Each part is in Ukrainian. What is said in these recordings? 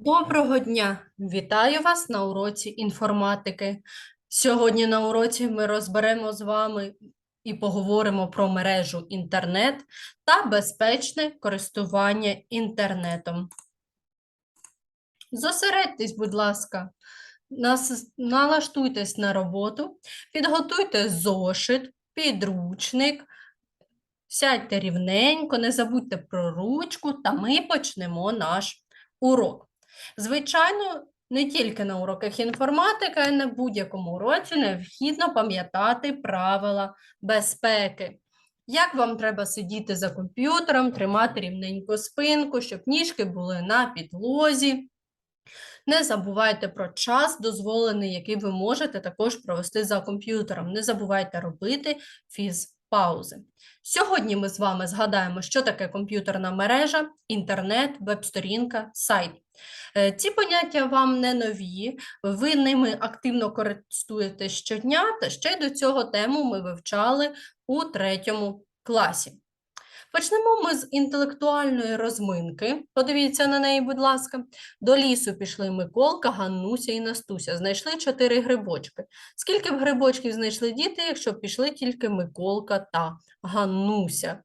Доброго дня! Вітаю вас на уроці інформатики. Сьогодні на уроці ми розберемо з вами і поговоримо про мережу інтернет та безпечне користування інтернетом. Зосередьтесь, будь ласка, налаштуйтесь на роботу, підготуйте зошит, підручник, сядьте рівненько, не забудьте про ручку, та ми почнемо наш урок. Звичайно, не тільки на уроках інформатики, а й на будь-якому уроці необхідно пам'ятати правила безпеки. Як вам треба сидіти за комп'ютером, тримати рівненько спинку, щоб ніжки були на підлозі. Не забувайте про час дозволений, який ви можете також провести за комп'ютером. Не забувайте робити фізпаузи. Сьогодні ми з вами згадаємо, що таке комп'ютерна мережа, інтернет, веб-сторінка, сайт. Е, Ці поняття вам не нові, ви ними активно користуєтесь щодня, та ще й до цього тему ми вивчали у третьому класі. Почнемо ми з інтелектуальної розминки. Подивіться на неї, будь ласка. До лісу пішли Миколка, Ганнуся і Настуся. Знайшли чотири грибочки. Скільки б грибочків знайшли діти, якщо пішли тільки Миколка та Ганнуся?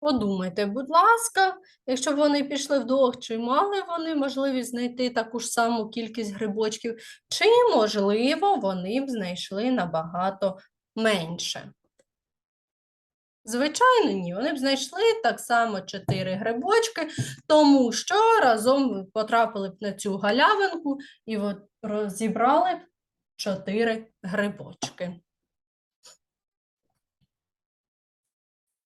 Подумайте, будь ласка, якщо б вони пішли вдвох, чи мали вони можливість знайти таку ж саму кількість грибочків, чи, можливо, вони б знайшли набагато менше? Звичайно, ні. Вони б знайшли так само чотири грибочки, тому що разом потрапили б на цю галявинку і от розібрали б чотири грибочки.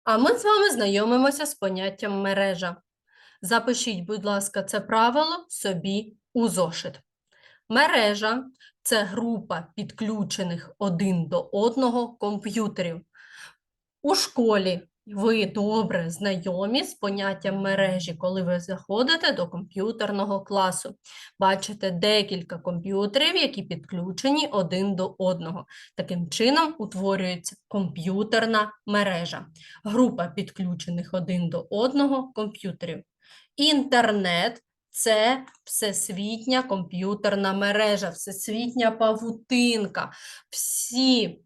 А ми з вами знайомимося з поняттям мережа. Запишіть, будь ласка, це правило собі у зошит. Мережа це група підключених один до одного комп'ютерів. У школі ви добре знайомі з поняттям мережі, коли ви заходите до комп'ютерного класу. Бачите декілька комп'ютерів, які підключені один до одного. Таким чином утворюється комп'ютерна мережа. Група підключених один до одного комп'ютерів. Інтернет це всесвітня комп'ютерна мережа, всесвітня павутинка. Всі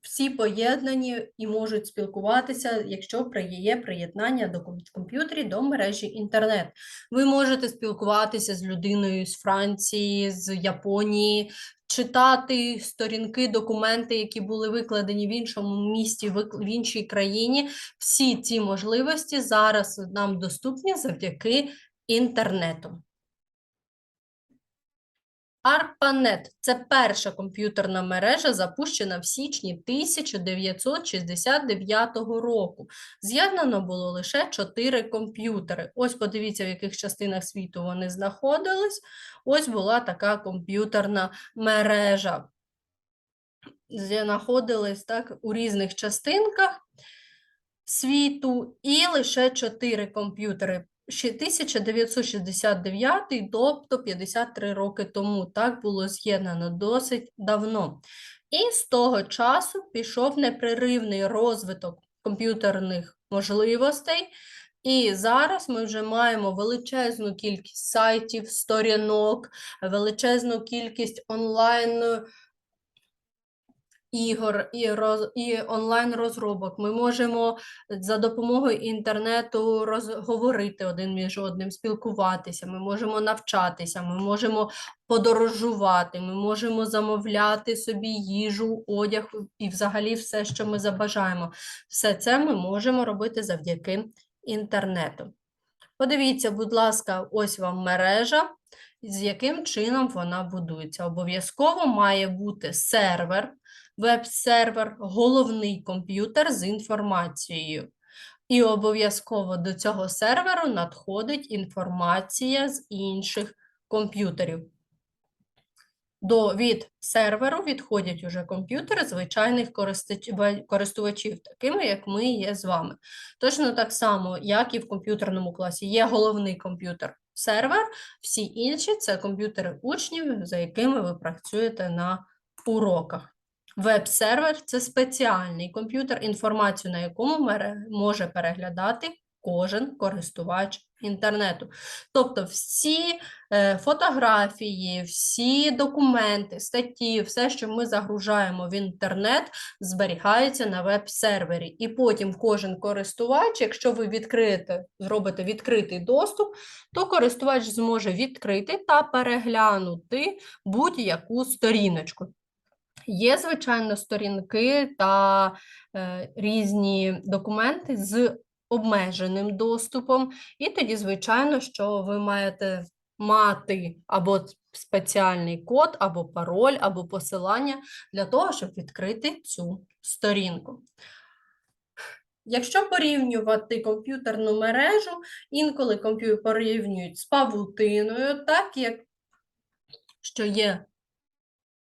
всі поєднані і можуть спілкуватися, якщо є приєднання до ком- комп'ютерів до мережі інтернет. Ви можете спілкуватися з людиною з Франції, з Японії, читати сторінки, документи, які були викладені в іншому місті, в іншій країні. Всі ці можливості зараз нам доступні завдяки інтернету. ARPANET – це перша комп'ютерна мережа, запущена в січні 1969 року. З'єднано було лише чотири комп'ютери. Ось подивіться, в яких частинах світу вони знаходились. Ось була така комп'ютерна мережа. Знаходились так у різних частинках світу, і лише чотири комп'ютери. Ще 1969, тобто 53 роки тому, так було з'єднано досить давно. І з того часу пішов непреривний розвиток комп'ютерних можливостей. І зараз ми вже маємо величезну кількість сайтів, сторінок, величезну кількість онлайн ігор і, роз, і онлайн-розробок. Ми можемо за допомогою інтернету розговорити один між одним, спілкуватися, ми можемо навчатися, ми можемо подорожувати, ми можемо замовляти собі їжу, одяг і взагалі все, що ми забажаємо. Все це ми можемо робити завдяки інтернету. Подивіться, будь ласка, ось вам мережа, з яким чином вона будується. Обов'язково має бути сервер, веб-сервер, головний комп'ютер з інформацією. І обов'язково до цього серверу надходить інформація з інших комп'ютерів. До від серверу відходять уже комп'ютери звичайних користувачів, такими як ми є з вами. Точно так само, як і в комп'ютерному класі. Є головний комп'ютер сервер, всі інші це комп'ютери учнів, за якими ви працюєте на уроках. Веб-сервер це спеціальний комп'ютер, інформацію на якому може переглядати кожен користувач інтернету. Тобто всі е, фотографії, всі документи, статті, все, що ми загружаємо в інтернет, зберігається на веб-сервері. І потім кожен користувач, якщо ви відкриєте, зробите відкритий доступ, то користувач зможе відкрити та переглянути будь-яку сторіночку. Є, звичайно, сторінки та е, різні документи з обмеженим доступом, і тоді, звичайно, що ви маєте мати або спеціальний код, або пароль, або посилання для того, щоб відкрити цю сторінку. Якщо порівнювати комп'ютерну мережу, інколи комп'ютер порівнюють з павутиною, так як що є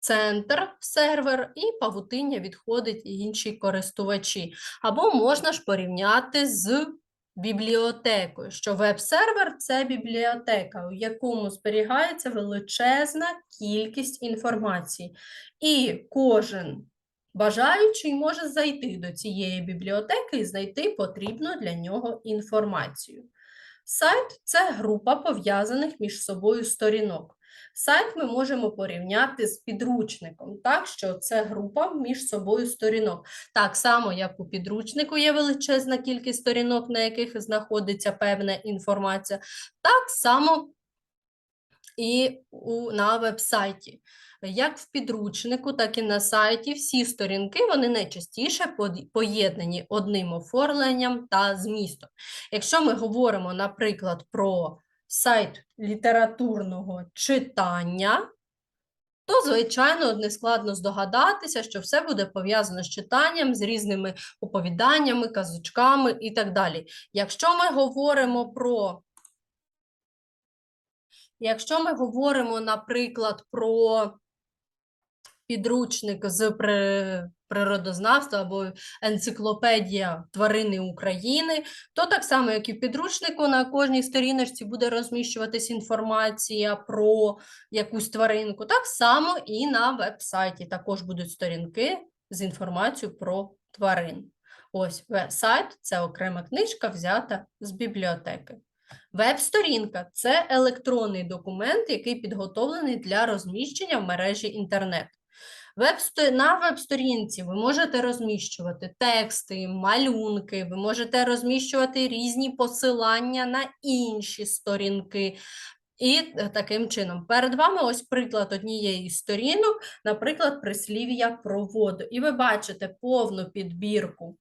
центр, сервер, і павутиння відходить інші користувачі. Або можна ж порівняти з бібліотекою, що веб-сервер це бібліотека, у якому зберігається величезна кількість інформації. І кожен бажаючий може зайти до цієї бібліотеки і знайти потрібну для нього інформацію. Сайт це група пов'язаних між собою сторінок. Сайт ми можемо порівняти з підручником, так що це група між собою сторінок. Так само, як у підручнику є величезна кількість сторінок, на яких знаходиться певна інформація, так само і у, на веб-сайті. Як в підручнику, так і на сайті всі сторінки вони найчастіше поєднані одним оформленням та змістом. Якщо ми говоримо, наприклад, про сайт літературного читання, то, звичайно, не складно здогадатися, що все буде пов'язано з читанням, з різними оповіданнями, казочками і так далі. Якщо ми говоримо про Якщо ми говоримо, наприклад, про підручник з природознавства або енциклопедія тварини України, то так само, як і в підручнику, на кожній сторіночці буде розміщуватись інформація про якусь тваринку. Так само і на веб-сайті також будуть сторінки з інформацією про тварин. Ось веб-сайт це окрема книжка, взята з бібліотеки. Веб-сторінка це електронний документ, який підготовлений для розміщення в мережі інтернет. На веб-сторінці ви можете розміщувати тексти, малюнки, ви можете розміщувати різні посилання на інші сторінки. І е, таким чином, перед вами ось приклад однієї сторінок, наприклад, прислів'я про воду. І ви бачите повну підбірку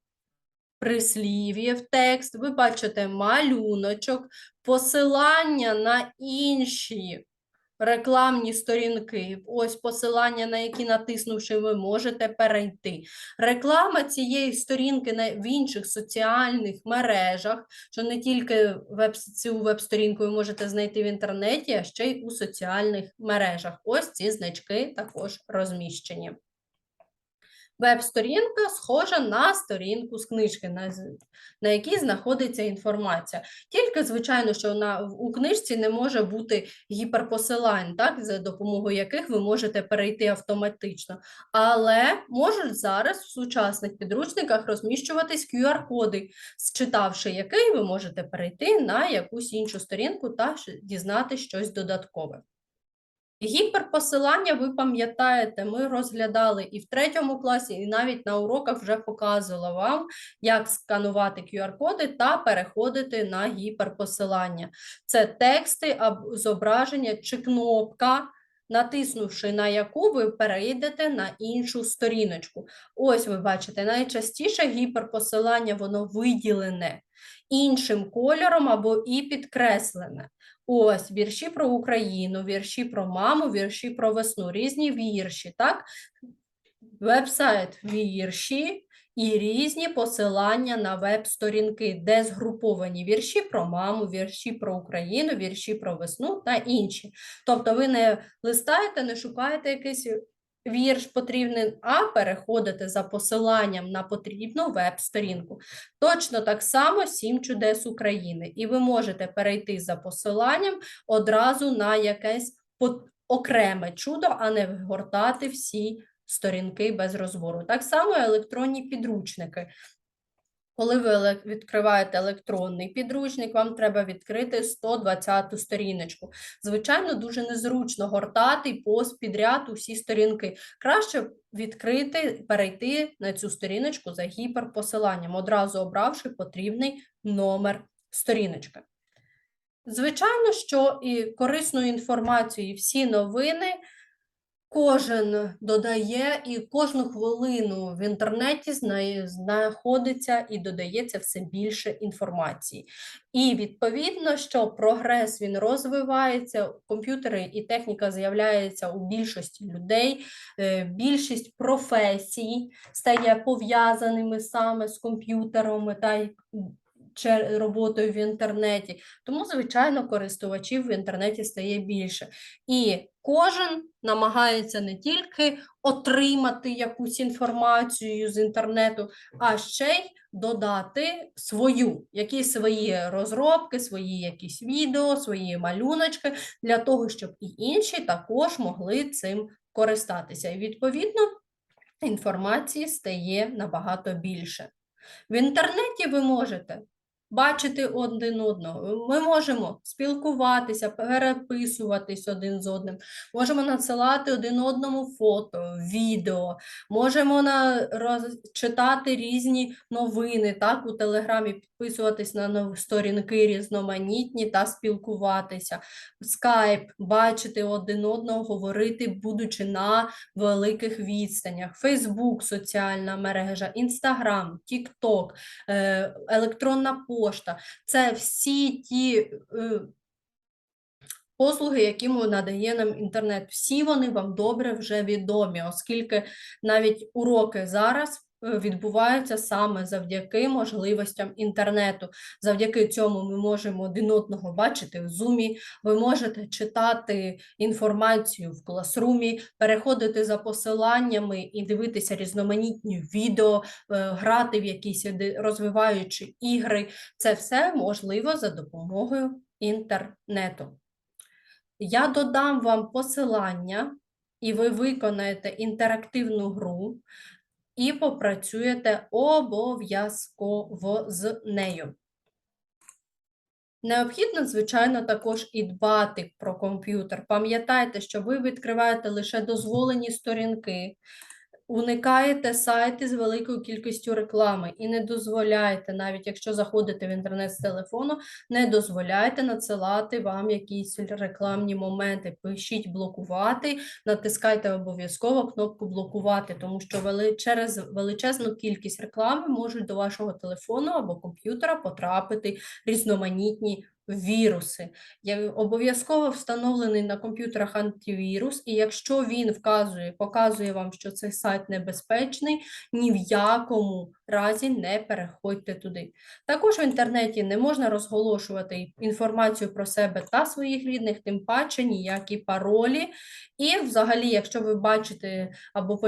прислів'їв, текст, ви бачите малюночок, посилання на інші рекламні сторінки, ось посилання, на які натиснувши, ви можете перейти. Реклама цієї сторінки в інших соціальних мережах, що не тільки веб, цю веб-сторінку ви можете знайти в інтернеті, а ще й у соціальних мережах. Ось ці значки також розміщені. Веб-сторінка схожа на сторінку з книжки, на, на якій знаходиться інформація. Тільки, звичайно, що на, у книжці не може бути гіперпосилань, так, за допомогою яких ви можете перейти автоматично. Але можуть зараз в сучасних підручниках розміщуватись QR-коди, зчитавши який ви можете перейти на якусь іншу сторінку та дізнати щось додаткове. Гіперпосилання, ви пам'ятаєте, ми розглядали і в третьому класі, і навіть на уроках вже показувала вам, як сканувати QR-коди та переходити на гіперпосилання. Це тексти, зображення чи кнопка, натиснувши на яку ви перейдете на іншу сторіночку. Ось ви бачите, найчастіше гіперпосилання воно виділене іншим кольором або і підкреслене. Ось вірші про Україну, вірші про маму, вірші про весну, різні вірші, так? Веб-сайт вірші і різні посилання на веб-сторінки, де згруповані вірші про маму, вірші про Україну, вірші про весну та інші. Тобто ви не листаєте, не шукаєте якийсь вірш потрібний, а переходите за посиланням на потрібну веб-сторінку. Точно так само «Сім чудес України. І ви можете перейти за посиланням одразу на якесь окреме чудо, а не вгортати всі сторінки без розбору. Так само електронні підручники. Коли ви відкриваєте електронний підручник, вам треба відкрити 120 сторіночку. Звичайно, дуже незручно гортати пост підряд усі сторінки. Краще відкрити, перейти на цю сторіночку за гіперпосиланням, одразу обравши потрібний номер сторіночки. Звичайно, що і корисну інформацію, і всі новини кожен додає, і кожну хвилину в інтернеті знаходиться і додається все більше інформації. І відповідно, що прогрес він розвивається, комп'ютери і техніка з'являється у більшості людей, е, більшість професій стає пов'язаними саме з комп'ютерами та роботою в інтернеті. Тому, звичайно, користувачів в інтернеті стає більше. І кожен намагається не тільки отримати якусь інформацію з інтернету, а ще й додати свою, якісь свої розробки, свої якісь відео, свої малюночки для того, щоб і інші також могли цим користатися. І відповідно інформації стає набагато більше. В інтернеті ви можете бачити один одного, ми можемо спілкуватися, переписуватись один з одним, можемо надсилати один одному фото, відео, можемо на, роз, читати різні новини, так, у Телеграмі підписуватись на сторінки різноманітні та спілкуватися. Скайп, бачити один одного, говорити, будучи на великих відстанях. Фейсбук, соціальна мережа, Інстаграм, Тікток, е, електронна пошта. Це всі ті е, послуги, які надає нам інтернет. Всі вони вам добре вже відомі, оскільки навіть уроки зараз. Відбуваються саме завдяки можливостям інтернету. Завдяки цьому ми можемо один одного бачити в зумі. Ви можете читати інформацію в класрумі, переходити за посиланнями і дивитися різноманітні відео, е, грати в якісь розвиваючі ігри. Це все можливо за допомогою інтернету. Я додам вам посилання, і ви виконаєте інтерактивну гру і попрацюєте обов'язково з нею. Необхідно, звичайно, також і дбати про комп'ютер. Пам'ятайте, що ви відкриваєте лише дозволені сторінки, уникаєте сайти з великою кількістю реклами і не дозволяйте, навіть якщо заходите в інтернет з телефону, не дозволяйте надсилати вам якісь рекламні моменти. Пишіть блокувати, натискайте обов'язково кнопку блокувати, тому що вели... через величезну кількість реклами можуть до вашого телефону або комп'ютера потрапити різноманітні віруси. Я обов'язково встановлений на комп'ютерах антивірус, і якщо він вказує, показує вам, що цей сайт небезпечний, ні в якому разі не переходьте туди. Також в інтернеті не можна розголошувати інформацію про себе та своїх рідних, тим паче ніякі паролі. І взагалі, якщо ви бачите або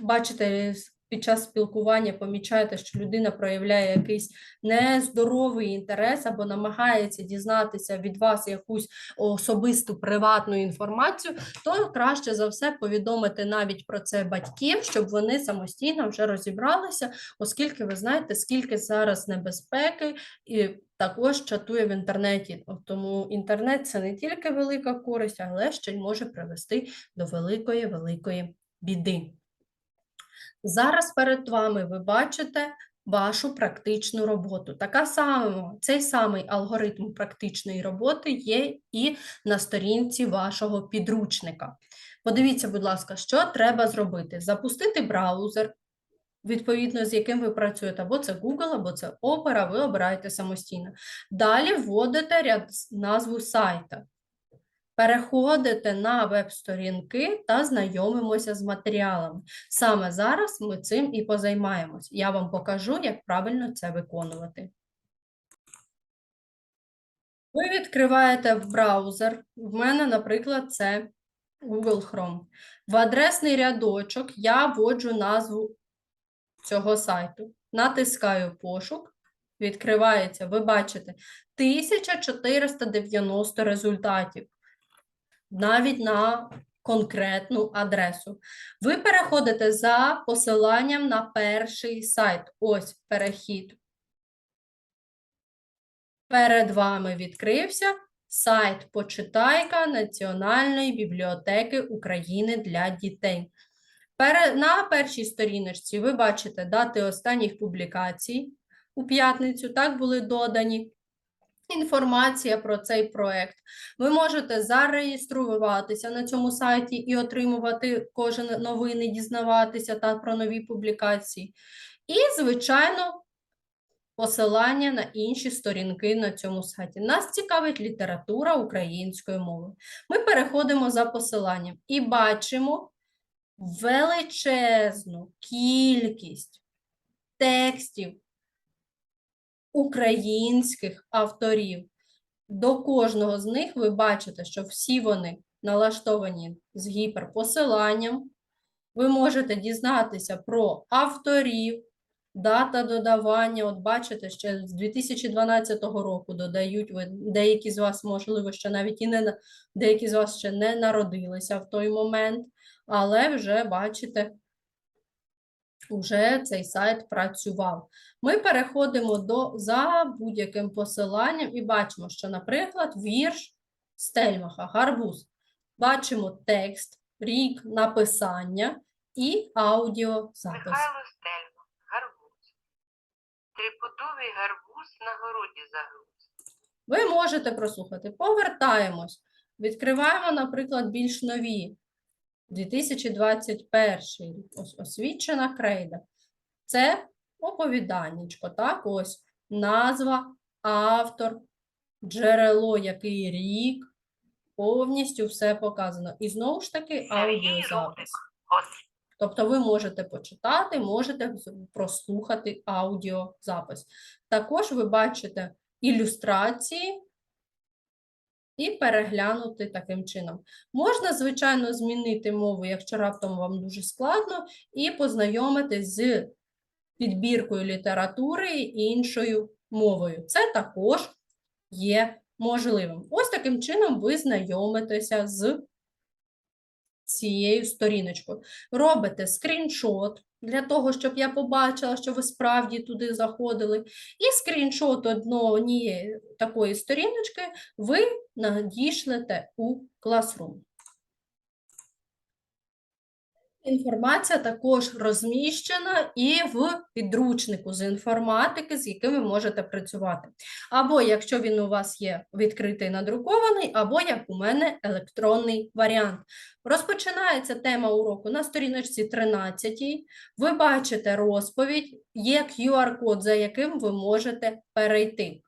бачите під час спілкування, помічаєте, що людина проявляє якийсь нездоровий інтерес або намагається дізнатися від вас якусь особисту приватну інформацію, то краще за все повідомити навіть про це батьків, щоб вони самостійно вже розібралися, оскільки ви знаєте, скільки зараз небезпеки і також чатує в інтернеті. Тому інтернет це не тільки велика користь, але ще й може привести до великої великої біди. Зараз перед вами ви бачите вашу практичну роботу. Така сама, цей самий алгоритм практичної роботи є і на сторінці вашого підручника. Подивіться, будь ласка, що треба зробити: запустити браузер, відповідно з яким ви працюєте, або це Google, або це Opera, ви обираєте самостійно. Далі вводите ряд назву сайта. Переходите на веб-сторінки та знайомимося з матеріалами. Саме зараз ми цим і позаймаємось. Я вам покажу, як правильно це виконувати. Ви відкриваєте в браузер. В мене, наприклад, це Google Chrome. В адресний рядочок я вводжу назву цього сайту. Натискаю пошук. Відкривається, ви бачите, 1490 результатів навіть на конкретну адресу. Ви переходите за посиланням на перший сайт. Ось перехід. Перед вами відкрився сайт Почитайка Національної бібліотеки України для дітей. На першій сторіночці ви бачите дати останніх публікацій у п'ятницю, так були додані. Інформація про цей проект. Ви можете зареєструватися на цьому сайті і отримувати кожен новини, дізнаватися та про нові публікації. І, звичайно, посилання на інші сторінки на цьому сайті. Нас цікавить література української мови. Ми переходимо за посиланням і бачимо величезну кількість текстів українських авторів. До кожного з них ви бачите, що всі вони налаштовані з гіперпосиланням. Ви можете дізнатися про авторів, дата додавання. От бачите, ще з 2012 року додають, ви, деякі з вас, можливо, ще навіть і не деякі з вас ще не народилися в той момент, але вже бачите, вже цей сайт працював. Ми переходимо до за будь-яким посиланням і бачимо, що, наприклад, вірш Стельмаха Гарбуз. Бачимо текст, рік написання і аудіозапис. Михайло Стельма, гарбуз. Трипудовий гарбуз на городі загруз. Ви можете прослухати. Повертаємось. Відкриваємо, наприклад, більш нові. 2021 рік. Освічена крейда. Це оповіданнячко, так? Ось назва, автор, джерело, який рік. Повністю все показано. І знову ж таки аудіозапис. Тобто ви можете почитати, можете прослухати аудіозапис. Також ви бачите ілюстрації і переглянути таким чином. Можна, звичайно, змінити мову, якщо раптом вам дуже складно, і познайомитись з підбіркою літератури іншою мовою. Це також є можливим. Ось таким чином ви знайомитеся з цією сторіночкою. Робите скріншот для того, щоб я побачила, що ви справді туди заходили. І скріншот однієї такої сторіночки ви надішлете у Classroom. Інформація також розміщена і в підручнику з інформатики, з яким ви можете працювати. Або якщо він у вас є відкритий надрукований, або як у мене електронний варіант. Розпочинається тема уроку на сторіночці 13. Ви бачите розповідь, є QR-код, за яким ви можете перейти.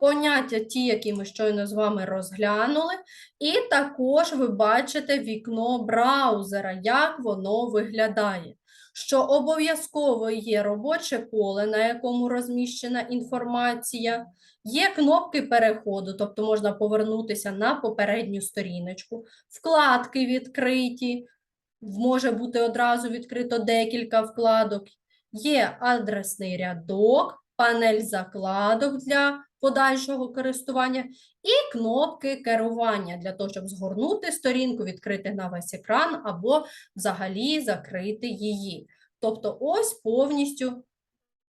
Поняття ті, які ми щойно з вами розглянули, і також ви бачите вікно браузера, як воно виглядає. Що обов'язково є робоче поле, на якому розміщена інформація, є кнопки переходу, тобто можна повернутися на попередню сторіночку, вкладки відкриті, може бути одразу відкрито декілька вкладок, є адресний рядок, панель закладок для подальшого користування і кнопки керування для того, щоб згорнути сторінку, відкрити на весь екран або взагалі закрити її. Тобто ось повністю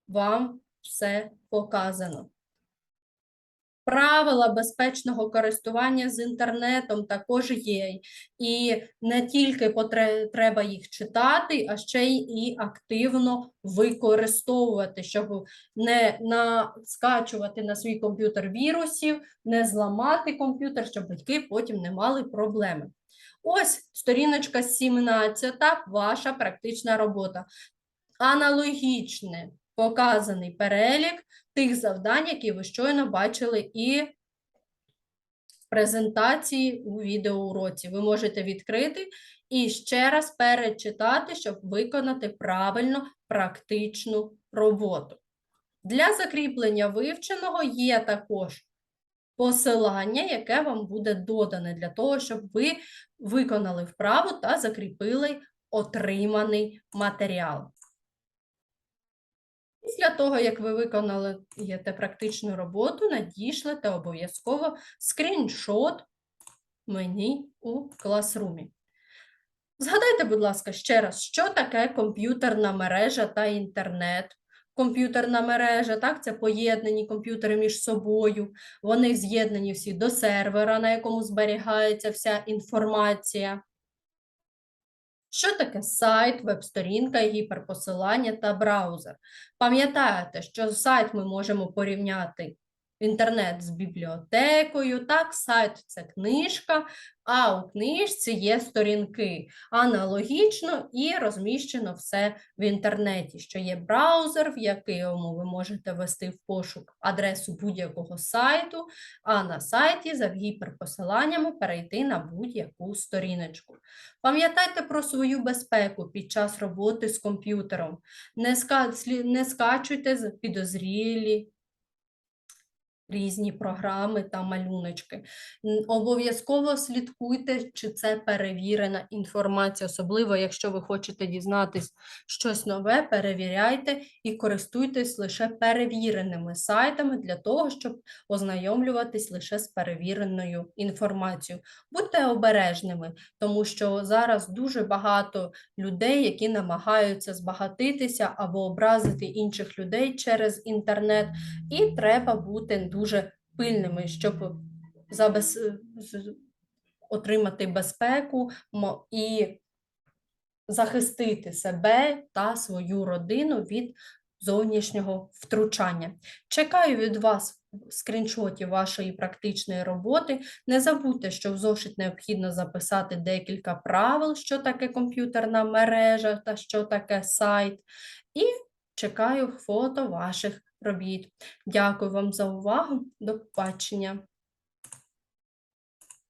вам все показано. Правила безпечного користування з інтернетом також є. І не тільки треба їх читати, а ще й активно використовувати, щоб не наскачувати на свій комп'ютер вірусів, не зламати комп'ютер, щоб батьки потім не мали проблеми. Ось сторіночка 17, ваша практична робота. Аналогічне показаний перелік тих завдань, які ви щойно бачили і в презентації у відеоуроці. Ви можете відкрити і ще раз перечитати, щоб виконати правильно практичну роботу. Для закріплення вивченого є також посилання, яке вам буде додане для того, щоб ви виконали вправу та закріпили отриманий матеріал. Після того, як ви виконали практичну роботу, надішлете обов'язково скріншот мені у класрумі. Згадайте, будь ласка, ще раз, що таке комп'ютерна мережа та інтернет. Комп'ютерна мережа, так, це поєднані комп'ютери між собою. Вони з'єднані всі до сервера, на якому зберігається вся інформація. Що таке сайт, веб-сторінка, гіперпосилання та браузер? Пам'ятаєте, що сайт ми можемо порівняти інтернет з бібліотекою, так, сайт це книжка, а у книжці є сторінки. Аналогічно і розміщено все в інтернеті, що є браузер, в якому ви можете ввести в пошук адресу будь-якого сайту, а на сайті за гіперпосиланнями перейти на будь-яку сторіночку. Пам'ятайте про свою безпеку під час роботи з комп'ютером. Не, ска... не скачуйте підозрілі різні програми та малюночки. Обов'язково слідкуйте, чи це перевірена інформація, особливо якщо ви хочете дізнатись щось нове, перевіряйте і користуйтесь лише перевіреними сайтами для того, щоб ознайомлюватись лише з перевіреною інформацією. Будьте обережними, тому що зараз дуже багато людей, які намагаються збагатитися або образити інших людей через інтернет, і треба бути дуже пильними, щоб забез... отримати безпеку і захистити себе та свою родину від зовнішнього втручання. Чекаю від вас скріншотів вашої практичної роботи. Не забудьте, що в зошит необхідно записати декілька правил, що таке комп'ютерна мережа та що таке сайт. І чекаю фото ваших робіт. Дякую вам за увагу. До побачення.